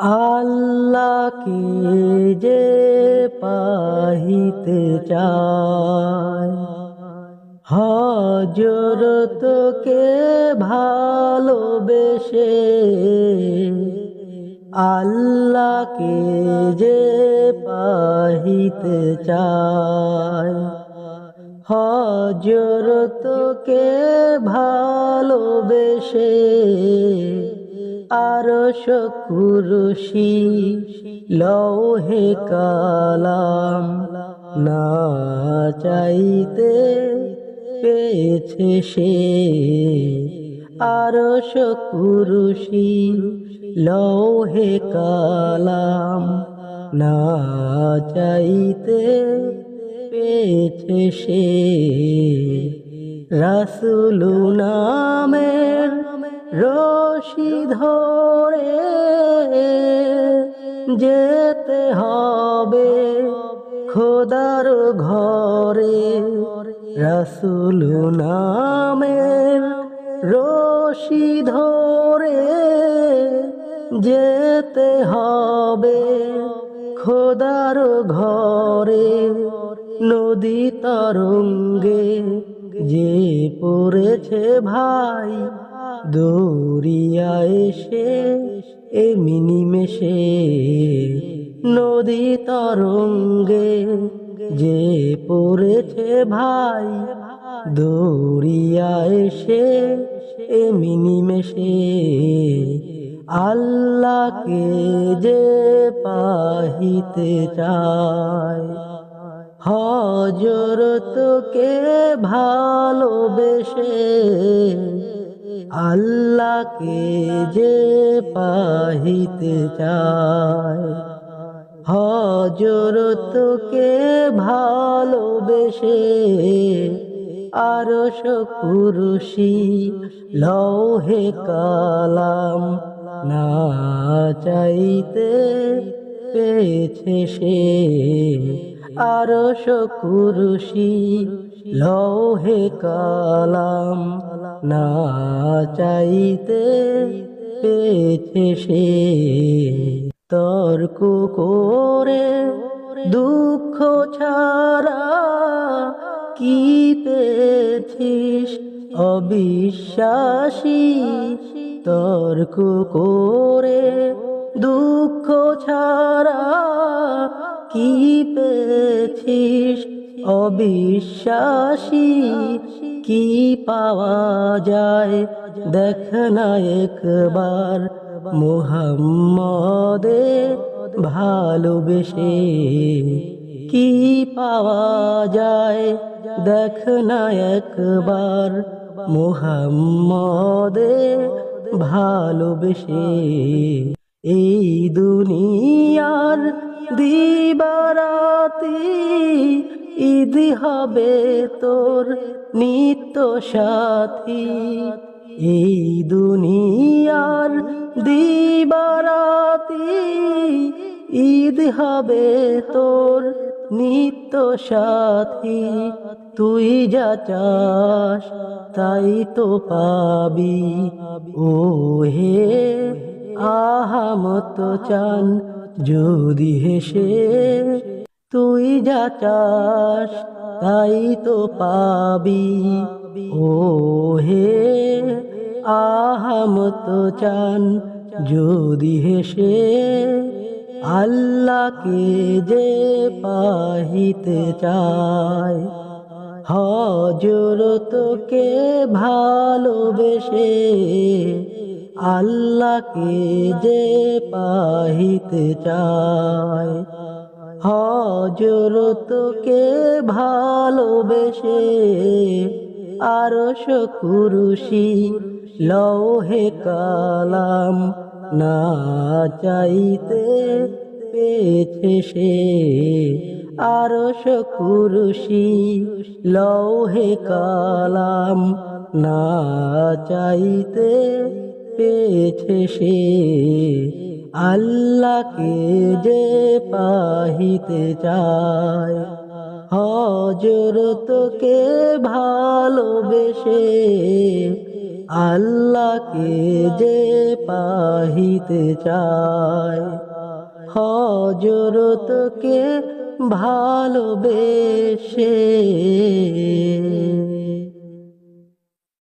আল্লাহকে যে পাহিতে চায়। হজরতকে ভালোবেসে আল্লাহকে যে পাহিতে চায়। হজরতকে ভালোবেসে আরশ কুরসি লৌহে কালাম, না চাইতে পেয়েছে সে। আরশ কুরসি লৌহে কালাম, না চাইতে পেয়েছে সে। রাসুলু নামের রশি ধরে যেতে হবে খোদার ঘরে। রাসুলু নামের রশি ধরে যেতে হবে খোদার ঘরে। নদী তরঙ্গে যে পড়েছে ভাই দৌড়িয়া এসে এ মিনিমেশে নদী তরঙ্গে যে পড়েছে ভাই দৌড়িয়া এসে এ মিনিমেশে আল্লাহকে যে পাহিতে চায়। হজরতকে ভালোবেসে আল্লাহকে যে পাহিতে চায়। হজরতকে ভালোবেসে আরশ কুরুষি লৌহে কালাম না চাইতে পেয়েছে সে। আরশ কুরুষি লৌহে কালাম না চাইতে পেয়েছে সে। তর্ক করে, দুঃখ ছাড়া কি পেয়েছিস? অবিশ্বাসী। তর্ক করে, দুঃখ ছাড়া কি পেয়েছিস? অবিশ্বাসী। কি পাওয়া যায়? দেখ না একবার। মুহাম্মদে ভালোবেসে কি পাওয়া যায়? দেখ না একবার। মুহাম্মদে ভালোবেসে এই দুনিয়ার দিবারাতি ঈদ হবে তোর নিত্য সাথী। এই দুনিয়ার দিবারাতি, ঈদ হবে তোর নিত্য সাথী। তুই যা চাস তাই তো পাবি। ও হে আহামত চান যদি হেসে তুই যা চাস, তাই তো পাবি। ও হে আহামত চান, যদি হেসে আল্লাহকে যে পাহিতে চায়। হজর হজরতকে ভালোবেসে আল্লাহকে যে পাহিতে চায়। হজরতকে ভালোবেসে আরশ কুরুষি লৌহে কালাম। না চাইতে পেয়েছে সে আরশ কুরুষি লৌহে কালাম। না চাইতে পেয়েছে সে আল্লাহকে যে পাহিতে চায়। হজরতকে ভালোবেসে আল্লাহকে যে পাহিতে চায়। হজরতকে ভালোবেসে